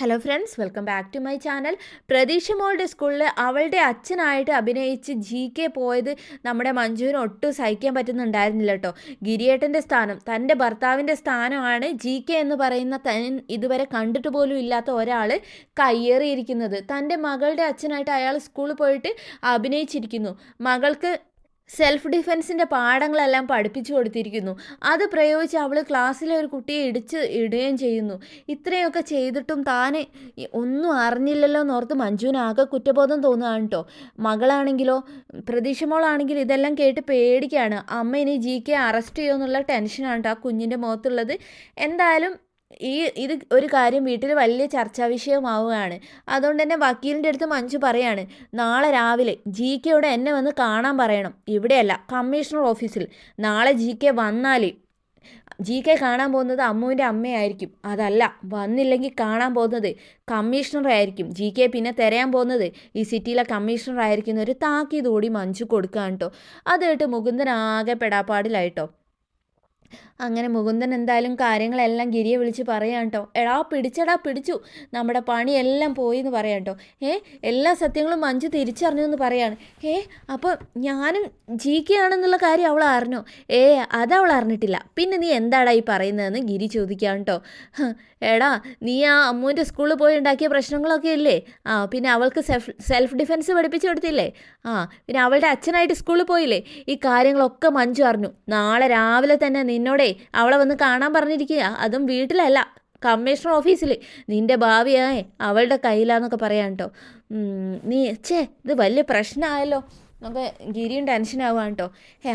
Hello friends welcome back to my channel Pratheeksha മോളുടെ സ്കൂളിൽ അവളുടെ അച്ഛനായിട്ട് അഭിനയിച്ച് ജി കെ പോയത് നമ്മുടെ മഞ്ജുവിന് ഒട്ടും സഹിക്കാൻ പറ്റുന്നുണ്ടായിരുന്നില്ല കേട്ടോ ഗിരിയേട്ടന്റെ സ്ഥാനം തന്റെ ഭർത്താവിന്റെ സ്ഥാനമാണ് ജി കെ എന്ന് പറയുന്ന തൻ ഇതുവരെ കണ്ടിട്ട് പോലും ഇല്ലാത്ത ഒരാൾ കയ്യേറിയിരിക്കുന്നത്. തന്റെ മകളുടെ അച്ഛനായിട്ട് അയാൾ സ്കൂളിൽ പോയിട്ട് അഭിനയിച്ചിരിക്കുന്നു. മകൾക്ക് സെൽഫ് ഡിഫെൻസിന്റെ പാഠങ്ങളെല്ലാം പഠിപ്പിച്ചു കൊടുത്തിരിക്കുന്നു. അത് പ്രയോഗിച്ച് അവൾ ക്ലാസ്സിലെ ഒരു കുട്ടിയെ ഇടിച്ച് ഇടുകയും ചെയ്യുന്നു. ഇത്രയൊക്കെ ചെയ്തിട്ടും താന് ഒന്നും അറിഞ്ഞില്ലല്ലോ എന്നോർത്ത് മഞ്ജുവിന് ആകെ കുറ്റബോധം തോന്നുകയാണ് കേട്ടോ മകളാണെങ്കിലോ പ്രതീക്ഷ മോളാണെങ്കിലും ഇതെല്ലാം കേട്ട് പേടിക്കുകയാണ്. അമ്മ ഇനി ജി കെ അറസ്റ്റ് ചെയ്യുമെന്നുള്ള ടെൻഷനാണ് കേട്ടോ ആ കുഞ്ഞിന്റെ മുഖത്തുള്ളത്. എന്തായാലും ഈ ഇത് ഒരു കാര്യം വീട്ടിൽ വലിയ ചർച്ചാ വിഷയമാവുകയാണ്. അതുകൊണ്ട് തന്നെ വക്കീലിന്റെ അടുത്ത് മഞ്ജു പറയാണ് നാളെ രാവിലെ ജി കെയോട് എന്നെ വന്ന് കാണാൻ പറയണം. ഇവിടെയല്ല കമ്മീഷണർ ഓഫീസിൽ. നാളെ ജി കെ വന്നാൽ ജി കെ കാണാൻ പോകുന്നത് അമ്മുവിന്റെ അമ്മയായിരിക്കും. അതല്ല വന്നില്ലെങ്കിൽ കാണാൻ പോകുന്നത് കമ്മീഷണറായിരിക്കും ജി കെ പിന്നെ തിരയാൻ പോകുന്നത് ഈ സിറ്റിയിലെ കമ്മീഷണർ ആയിരിക്കുന്ന ഒരു താക്കീതോടി മഞ്ജു കൊടുക്കാൻ കേട്ടോ അത് കേട്ട് മുകുന്ദൻ ആകെ പെടാപ്പാടിലായിട്ടോ അങ്ങനെ മുകുന്ദൻ എന്തായാലും കാര്യങ്ങളെല്ലാം ഗിരിയെ വിളിച്ച് പറയാം കേട്ടോ എടാ പിടിച്ചടാ പിടിച്ചു. നമ്മുടെ പണിയെല്ലാം പോയി എന്ന് പറയാം കേട്ടോ ഏ എല്ലാ സത്യങ്ങളും മഞ്ജു തിരിച്ചറിഞ്ഞു എന്ന് പറയാണ്. ഏ അപ്പോൾ ഞാനും ജീവിക്കുകയാണെന്നുള്ള കാര്യം അവൾ അറിഞ്ഞോ? ഏ അതവൾ അറിഞ്ഞിട്ടില്ല. പിന്നെ നീ എന്താടാ ഈ പറയുന്നതെന്ന് ഗിരി ചോദിക്കാം കേട്ടോ എടാ നീ ആ അമ്മുവിന്റെ സ്കൂളിൽ പോയി ഉണ്ടാക്കിയ പ്രശ്നങ്ങളൊക്കെ ഇല്ലേ? ആ പിന്നെ അവൾക്ക് സെൽഫ് സെൽഫ് ഡിഫെൻസ് പഠിപ്പിച്ചു കൊടുത്തില്ലേ? ആ പിന്നെ അവളുടെ അച്ഛനായിട്ട് സ്കൂളിൽ പോയില്ലേ? ഈ കാര്യങ്ങളൊക്കെ മഞ്ജു അറിഞ്ഞു. നാളെ രാവിലെ തന്നെ നിന്നോടേ അവളെ വന്ന് കാണാൻ പറഞ്ഞിരിക്കുക. അതും വീട്ടിലല്ല കമ്മീഷണർ ഓഫീസിൽ നിന്റെ ഭാവിയായേ അവളുടെ കയ്യിലാന്നൊക്കെ പറയാം കേട്ടോ നീ ഛേ ഇത് വലിയ പ്രശ്നമായല്ലോ നമുക്ക് ഗിരിയും ടെൻഷനാവാൻ കേട്ടോ ഏ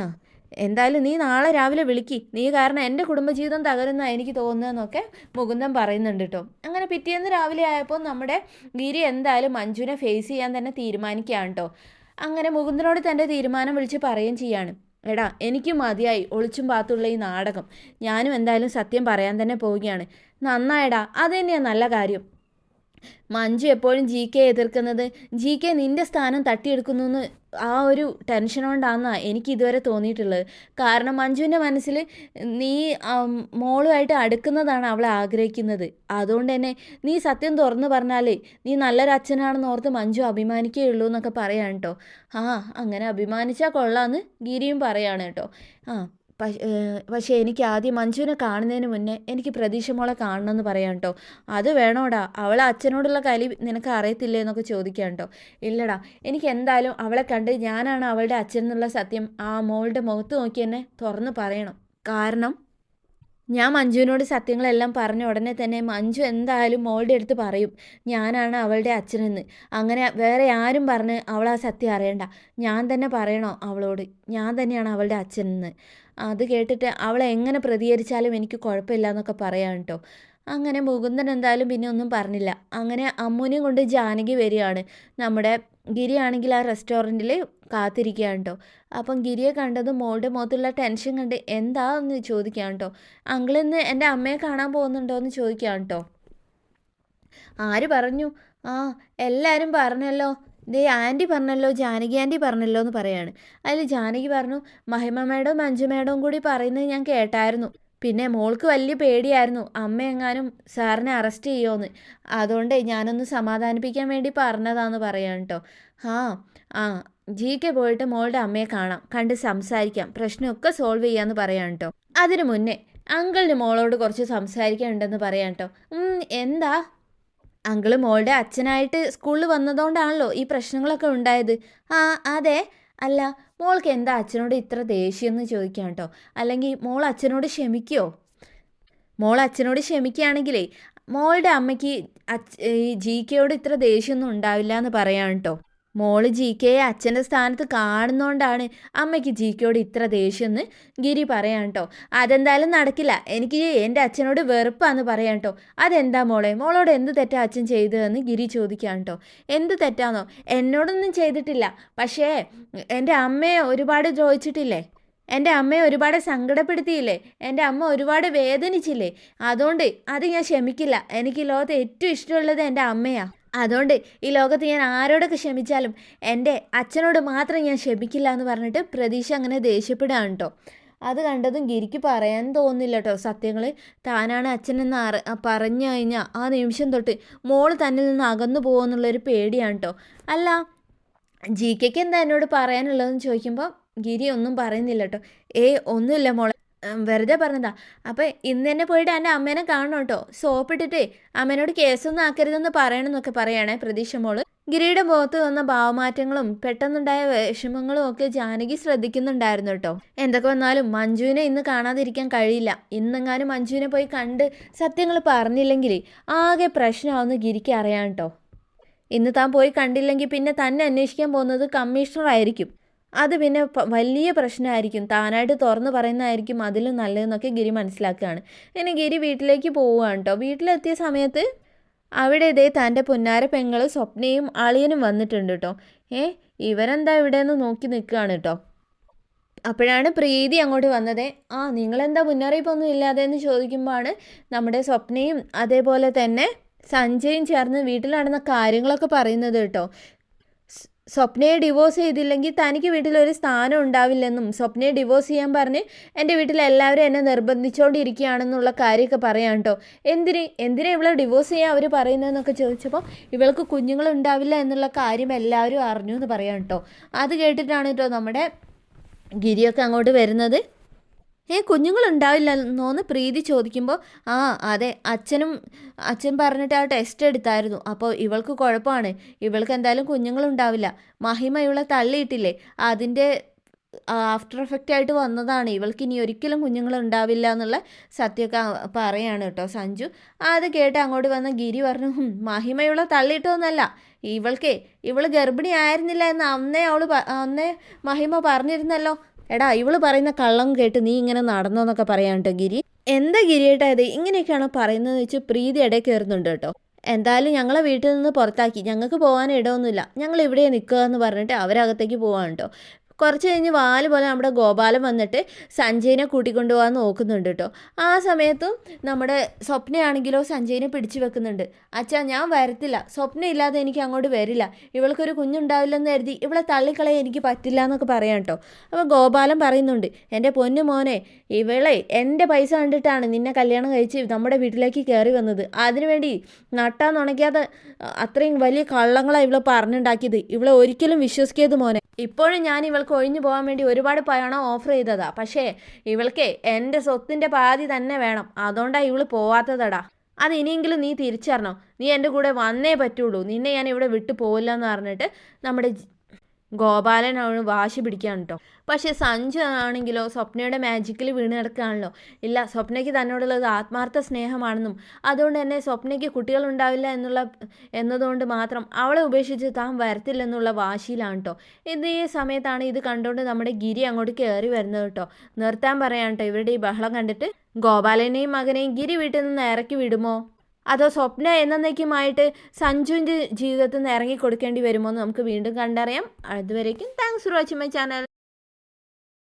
എന്തായാലും നീ നാളെ രാവിലെ വിളിക്കി. നീ കാരണം എന്റെ കുടുംബജീവിതം തകരുന്ന എനിക്ക് തോന്നുന്നതെന്നൊക്കെ മുകുന്ദൻ പറയുന്നുണ്ട് കേട്ടോ. അങ്ങനെ പിറ്റേന്ന് രാവിലെ ആയപ്പോൾ നമ്മുടെ ഗിരി എന്തായാലും മഞ്ജുവിനെ ഫേസ് ചെയ്യാൻ തന്നെ തീരുമാനിക്കുകയാണ് കേട്ടോ. അങ്ങനെ മുകുന്ദനോട് തന്റെ തീരുമാനം വിളിച്ച് പറയുകയും ചെയ്യാണ്. എടാ എനിക്ക് മതിയായി. ഒളിച്ചും പാത്തുള്ള ഈ നാടകം. ഞാനും എന്തായാലും സത്യം പറയാൻ തന്നെ പോവുകയാണ്. നന്നായടാ. അത് തന്നെയാണ് നല്ല കാര്യം. മഞ്ജു എപ്പോഴും ജി കെ എതിർക്കുന്നത്. ജി കെ നിന്റെ സ്ഥാനം തട്ടിയെടുക്കുന്നു എന്ന് ആ ഒരു ടെൻഷൻ കൊണ്ടാണെന്നാണ് എനിക്ക് ഇതുവരെ തോന്നിയിട്ടുള്ളത്. കാരണം മഞ്ജുവിന്റെ മനസ്സിൽ നീ മോളുമായിട്ട് അടുക്കുന്നതാണ് അവളെ ആഗ്രഹിക്കുന്നത്. അതുകൊണ്ട് തന്നെ നീ സത്യം തുറന്നു പറഞ്ഞാൽ നീ നല്ലൊരു അച്ഛനാണെന്ന് ഓർത്ത് മഞ്ജു അഭിമാനിക്കുകയുള്ളൂ എന്നൊക്കെ പറയാണ് കേട്ടോ ആ അങ്ങനെ അഭിമാനിച്ചാൽ കൊള്ളാമെന്ന് ഗിരിയും പറയാണ് കേട്ടോ ആ പക്ഷേ എനിക്ക് ആദ്യം മഞ്ജുവിനെ കാണുന്നതിന് മുന്നേ എനിക്ക് പ്രതീക്ഷ മോളെ കാണണമെന്ന് പറയാം കേട്ടോ അത് വേണോടാ. അവളെ അച്ഛനോടുള്ള കലി നിനക്ക് അറിയത്തില്ലേ എന്നൊക്കെ ചോദിക്കാം കേട്ടോ ഇല്ലടാ. എനിക്ക് എന്തായാലും അവളെ കണ്ട് ഞാനാണ് അവളുടെ അച്ഛൻ എന്നുള്ള സത്യം ആ മോളുടെ മുഖത്ത് നോക്കി എന്നെ തുറന്ന് പറയണം. കാരണം ഞാൻ മഞ്ജുവിനോട് സത്യങ്ങളെല്ലാം പറഞ്ഞ ഉടനെ തന്നെ മഞ്ജു എന്തായാലും മോളുടെ അടുത്ത് പറയും ഞാനാണ് അവളുടെ അച്ഛനെന്ന്. അങ്ങനെ വേറെ ആരും പറഞ്ഞ് അവൾ ആ സത്യം അറിയണ്ട. ഞാൻ തന്നെ പറയണോ അവളോട്? ഞാൻ തന്നെയാണ് അവളുടെ അച്ഛനെന്ന്. അത് കേട്ടിട്ട് അവൾ എങ്ങനെ പ്രതികരിച്ചാലും എനിക്ക് കുഴപ്പമില്ല എന്നൊക്കെ പറയാം കേട്ടോ. അങ്ങനെ മുകുന്ദൻ എന്തായാലും പിന്നെ ഒന്നും പറഞ്ഞില്ല. അങ്ങനെ അമ്മുനെയും കൊണ്ട് ജാനകി വരികയാണ് നമ്മുടെ ഗിരി ആണെങ്കിൽ ആ റെസ്റ്റോറന്റിൽ കാത്തിരിക്കുകയാണ് കേട്ടോ. അപ്പം ഗിരിയെ കണ്ടത് മോളുടെ മുഖത്തുള്ള ടെൻഷൻ കണ്ട് എന്താന്ന് ചോദിക്കാം കേട്ടോ. അങ്കിളിന്ന് എന്റെ അമ്മയെ കാണാൻ പോകുന്നുണ്ടോ എന്ന് ചോദിക്കാം കേട്ടോ. ആര് പറഞ്ഞു? ആ എല്ലാവരും പറഞ്ഞല്ലോ. ദേ ആന്റി പറഞ്ഞല്ലോ ജാനകി ആന്റി പറഞ്ഞല്ലോ എന്ന് പറയാണ്. അതിൽ ജാനകി പറഞ്ഞു മഹിമ മേഡവും മഞ്ജു മേഡവും കൂടി പറയുന്നത് ഞാൻ കേട്ടായിരുന്നു. പിന്നെ മോൾക്ക് വലിയ പേടിയായിരുന്നു. അമ്മ എങ്ങാനും സാറിനെ അറസ്റ്റ് ചെയ്യുമോയെന്ന് അതുകൊണ്ട് ഞാനൊന്ന് സമാധാനിപ്പിക്കാൻ വേണ്ടി പറഞ്ഞതാന്ന് പറയാം കേട്ടോ ആ ആ ജി കെ പോയിട്ട് മോളുടെ അമ്മയെ കാണാം. കണ്ട് സംസാരിക്കാം. പ്രശ്നമൊക്കെ സോൾവ് ചെയ്യാമെന്ന് പറയാം കേട്ടോ അതിനു മുന്നേ അങ്കിളിന് മോളോട് കുറച്ച് സംസാരിക്കാനുണ്ടെന്ന് പറയാം കേട്ടോ എന്താ? അങ്കിൾ മോളുടെ അച്ഛനായിട്ട് സ്കൂളിൽ വന്നതുകൊണ്ടാണല്ലോ ഈ പ്രശ്നങ്ങളൊക്കെ ഉണ്ടായത്. ആ അതെ. അല്ല മോൾക്ക് എന്താ അച്ഛനോട് ഇത്ര ദേഷ്യം എന്ന് ചോദിക്കാം കേട്ടോ അല്ലെങ്കിൽ മോൾ അച്ഛനോട് ക്ഷമിക്കുമോ മോൾ അച്ഛനോട് ക്ഷമിക്കുകയാണെങ്കിലേ മോളുടെ അമ്മയ്ക്ക് ഈ ജി കെയോട് ഇത്ര ദേഷ്യമൊന്നും ഉണ്ടാവില്ല എന്ന് പറയാം കേട്ടോ മോൾ ജി കെയെ അച്ഛന്റെ സ്ഥാനത്ത് കാണുന്നോണ്ടാണ് അമ്മയ്ക്ക് ജി കെയോട് ഇത്ര ദേഷ്യമെന്ന് ഗിരി പറയാം കേട്ടോ അതെന്തായാലും നടക്കില്ല. എനിക്ക് എന്റെ അച്ഛനോട് വെറുപ്പാന്ന് പറയാം കേട്ടോ അതെന്താ മോളെ? മോളോട് എന്ത് തെറ്റാ അച്ഛൻ ചെയ്തതെന്ന് ഗിരി ചോദിക്കാം കേട്ടോ എന്ത് തെറ്റാന്നോ? എന്നോടൊന്നും ചെയ്തിട്ടില്ല. പക്ഷേ എന്റെ അമ്മയെ ഒരുപാട് ദ്രോഹിച്ചിട്ടില്ലേ? എന്റെ അമ്മയെ ഒരുപാട് സങ്കടപ്പെടുത്തിയില്ലേ? എന്റെ അമ്മ ഒരുപാട് വേദനിച്ചില്ലേ? അതുകൊണ്ട് അത് ഞാൻ ക്ഷമിക്കില്ല. എനിക്ക് ലോകത്ത് ഏറ്റവും ഇഷ്ടമുള്ളത് എന്റെ അമ്മയാണ് അതുകൊണ്ട് ഈ ലോകത്ത് ഞാൻ ആരോടൊക്കെ ക്ഷമിച്ചാലും എന്റെ അച്ഛനോട് മാത്രം ഞാൻ ക്ഷമിക്കില്ല എന്ന് പറഞ്ഞിട്ട് പ്രതീക്ഷ അങ്ങനെ ദേഷ്യപ്പെടുകയാണ് കേട്ടോ. അത് കണ്ടതും ഗിരിക്ക് പറയാൻ തോന്നില്ല കേട്ടോ. സത്യങ്ങൾ താനാണ് അച്ഛനെന്ന് അറി പറഞ്ഞു കഴിഞ്ഞാൽ ആ നിമിഷം തൊട്ട് മോൾ തന്നിൽ നിന്ന് അകന്നു പോകുമെന്നുള്ളൊരു പേടിയാണ് കേട്ടോ. അല്ല ജി കെക്ക് എന്താ എന്നോട് പറയാനുള്ളതെന്ന് ചോദിക്കുമ്പോൾ ഗിരി ഒന്നും പറയുന്നില്ല കേട്ടോ. ഏയ് ഒന്നുമില്ല മോളെ. വെറുതെ പറഞ്ഞതാ. അപ്പം ഇന്ന് തന്നെ പോയിട്ട് എന്റെ അമ്മേനെ കാണണം കേട്ടോ. സോപ്പിട്ടിട്ടേ അമ്മേനോട് കേസൊന്നും ആക്കരുതെന്ന് പറയണമെന്നൊക്കെ പറയണേ പ്രതീക്ഷ മോൾ. ഗിരിയുടെ മുഖത്ത് വന്ന ഭാവമാറ്റങ്ങളും പെട്ടെന്നുണ്ടായ വിഷമങ്ങളും ഒക്കെ ജാനകി ശ്രദ്ധിക്കുന്നുണ്ടായിരുന്നു കേട്ടോ. എന്തൊക്കെ വന്നാലും മഞ്ജുവിനെ ഇന്ന് കാണാതിരിക്കാൻ കഴിയില്ല. ഇന്നെങ്ങാനും മഞ്ജുവിനെ പോയി കണ്ട് സത്യങ്ങൾ പറഞ്ഞില്ലെങ്കിൽ ആകെ പ്രശ്നമാവുന്ന ഗിരിക്ക് അറിയാം കേട്ടോ. ഇന്ന് താൻ പോയി കണ്ടില്ലെങ്കിൽ പിന്നെ തന്നെ അന്വേഷിക്കാൻ പോകുന്നത് കമ്മീഷണർ ആയിരിക്കും അത് പിന്നെ വലിയ പ്രശ്നമായിരിക്കും. താനായിട്ട് തുറന്ന് പറയുന്നതായിരിക്കും അതിലും നല്ലതെന്നൊക്കെ ഗിരി മനസ്സിലാക്കുകയാണ്. ഇനി ഗിരി വീട്ടിലേക്ക് പോവുകയാണ് കേട്ടോ വീട്ടിലെത്തിയ സമയത്ത് അവിടെ ഇതേ തന്റെ പൊന്നാര പെങ്ങൾ സ്വപ്നയും അളിയനും വന്നിട്ടുണ്ട് കേട്ടോ ഏ ഇവരെന്താ ഇവിടെ നിന്ന് നോക്കി നിൽക്കുകയാണ് കേട്ടോ അപ്പോഴാണ് പ്രീതി അങ്ങോട്ട് വന്നത്. ആ നിങ്ങളെന്താ മുന്നറിയിപ്പൊന്നും ഇല്ലാതെ എന്ന് ചോദിക്കുമ്പോഴാണ് നമ്മുടെ സ്വപ്നയും അതേപോലെ തന്നെ സഞ്ജയും ചേർന്ന് വീട്ടിൽ നടന്ന കാര്യങ്ങളൊക്കെ പറയുന്നത് കേട്ടോ സ്വപ്നയെ ഡിവോഴ്സ് ചെയ്തില്ലെങ്കിൽ തനിക്ക് വീട്ടിലൊരു സ്ഥാനം ഉണ്ടാവില്ലെന്നും സ്വപ്നയെ ഡിവോഴ്സ് ചെയ്യാൻ പറഞ്ഞ് എന്റെ വീട്ടിൽ എല്ലാവരും എന്നെ നിർബന്ധിച്ചുകൊണ്ടിരിക്കുകയാണെന്നുള്ള കാര്യമൊക്കെ പറയാം കേട്ടോ എന്തിന് എന്തിനാ ഇവളെ ഡിവോഴ്സ് ചെയ്യാൻ അവർ പറയുന്നതെന്നൊക്കെ ചോദിച്ചപ്പോൾ ഇവൾക്ക് കുഞ്ഞുങ്ങളുണ്ടാവില്ല എന്നുള്ള കാര്യം എല്ലാവരും അറിഞ്ഞു എന്ന് പറയാം കേട്ടോ അത് കേട്ടിട്ടാണ് കേട്ടോ നമ്മുടെ ഗിരിയൊക്കെ അങ്ങോട്ട് വരുന്നത്. ഏ കുഞ്ഞുങ്ങളുണ്ടാവില്ലെന്നോന്ന് പ്രീതി ചോദിക്കുമ്പോൾ ആ അതെ അച്ഛനും അച്ഛൻ പറഞ്ഞിട്ട് ആ ടെസ്റ്റ് എടുത്തായിരുന്നു. അപ്പോൾ ഇവൾക്ക് കുഴപ്പമാണ്. ഇവൾക്ക് എന്തായാലും കുഞ്ഞുങ്ങളുണ്ടാവില്ല. മഹിമ ഇവളെ തള്ളിയിട്ടില്ലേ? അതിന്റെ ആഫ്റ്റർ എഫക്റ്റ് ആയിട്ട് വന്നതാണ്. ഇവൾക്ക് ഇനി ഒരിക്കലും കുഞ്ഞുങ്ങളുണ്ടാവില്ല എന്നുള്ള സത്യമൊക്കെ പറയാണ് കേട്ടോ സഞ്ജു. അത് കേട്ട് അങ്ങോട്ട് വന്ന ഗിരി പറഞ്ഞു "ഹും, മഹിമ ഇവളെ തള്ളിയിട്ടൊന്നല്ല. ഇവൾക്കേ ഇവൾ ഗർഭിണി ആയിരുന്നില്ല എന്ന് അന്നേ അവൾ അന്നേ മഹിമ പറഞ്ഞിരുന്നല്ലോ. എടാ ഇവൾ പറയുന്ന കള്ളം കേട്ട് നീ ഇങ്ങനെ നടന്നോന്നൊക്കെ പറയാൻ ഗിരി. എന്താ ഗിരിയേട്ടാ ഇത്? ഇങ്ങനെയൊക്കെയാണോ പറയുന്നത് വെച്ച് പ്രീതി ഇടയിൽ കയറുന്നുണ്ട് കേട്ടോ എന്തായാലും ഞങ്ങളെ വീട്ടിൽ നിന്ന് പുറത്താക്കി. ഞങ്ങൾക്ക് പോകാൻ ഇടമൊന്നുമില്ല ഞങ്ങൾ ഇവിടെ നിൽക്കുക എന്ന് പറഞ്ഞിട്ട് അവരകത്തേക്ക് പോകാൻ കേട്ടോ കുറച്ച് കഴിഞ്ഞ് വാൽ പോലെ നമ്മുടെ ഗോപാലൻ വന്നിട്ട് സഞ്ജയിനെ കൂട്ടിക്കൊണ്ടുപോകാൻ നോക്കുന്നുണ്ട് കേട്ടോ ആ സമയത്തും നമ്മുടെ സ്വപ്നയാണെങ്കിലോ സഞ്ജയിനെ പിടിച്ചു വെക്കുന്നുണ്ട്. അച്ഛാ ഞാൻ വരത്തില്ല. സ്വപ്ന ഇല്ലാതെ എനിക്ക് അങ്ങോട്ട് വരില്ല. ഇവൾക്കൊരു കുഞ്ഞുണ്ടാവില്ലെന്ന് കരുതി ഇവളെ തള്ളിക്കളയാൻ എനിക്ക് പറ്റില്ല എന്നൊക്കെ പറയാം കേട്ടോ അപ്പോൾ ഗോപാലൻ പറയുന്നുണ്ട് എന്റെ പൊന്നു മോനെ ഇവളെ എന്റെ പൈസ കണ്ടിട്ടാണ് നിന്നെ കല്യാണം കഴിച്ച് നമ്മുടെ വീട്ടിലേക്ക് കയറി വന്നത്. അതിനുവേണ്ടി നട്ടാൻ നുണയ്ക്കാതെ അത്രയും വലിയ കള്ളങ്ങളാണ് ഇവളെ പറഞ്ഞുണ്ടാക്കിയത്. ഇവളെ ഒരിക്കലും വിശ്വസിക്കരുത് മോനെ. ഇപ്പോഴും ഞാൻ ഇവൾക്ക് ഒഴിഞ്ഞു പോകാൻ വേണ്ടി ഒരുപാട് പണം ഓഫർ ചെയ്തതാ. പക്ഷേ ഇവൾക്ക് എന്റെ സ്വത്തിന്റെ പാതി തന്നെ വേണം. അതുകൊണ്ടാണ് ഇവൾ പോവാത്തതടാ. അത് ഇനിയെങ്കിലും നീ തിരിച്ചറിഞ്ഞോ? നീ എന്റെ കൂടെ വന്നേ പറ്റുള്ളൂ. നിന്നെ ഞാൻ ഇവിടെ വിട്ടു പോവില്ല എന്ന് പറഞ്ഞിട്ട് നമ്മുടെ ഗോപാലൻ വാശി പിടിക്കുകയാണ് കേട്ടോ പക്ഷേ സഞ്ജു ആണെങ്കിലോ സ്വപ്നയുടെ മാജിക്കിൽ വീണ് കിടക്കുകയാണല്ലോ. ഇല്ല സ്വപ്നയ്ക്ക് തന്നോടുള്ളത് ആത്മാർത്ഥ സ്നേഹമാണെന്നും അതുകൊണ്ട് തന്നെ സ്വപ്നയ്ക്ക് കുട്ടികളുണ്ടാവില്ല എന്നുള്ള എന്നതുകൊണ്ട് മാത്രം അവളെ ഉപേക്ഷിച്ച് താൻ വരത്തില്ലെന്നുള്ള വാശിയിലാണ് കേട്ടോ ഇത് ഈ സമയത്താണ് ഇത് കണ്ടുകൊണ്ട് നമ്മുടെ ഗിരി അങ്ങോട്ട് കയറി വരുന്നത് കേട്ടോ നിർത്താൻ പറയാൻ കേട്ടോ ഇവരുടെ ഈ ബഹളം കണ്ടിട്ട്. ഗോപാലനെയും മകനെയും ഗിരി വീട്ടിൽ നിന്ന് ഇറക്കി വിടുമോ? അതോ സ്വപ്ന എന്നേക്കുമായിട്ട് സഞ്ജുവിന്റെ ജീവിതത്തിൽ നിന്ന് ഇറങ്ങി കൊടുക്കേണ്ടി വരുമോ എന്ന് നമുക്ക് വീണ്ടും കണ്ടറിയാം. അതുവരേക്കും thanks for watching my channel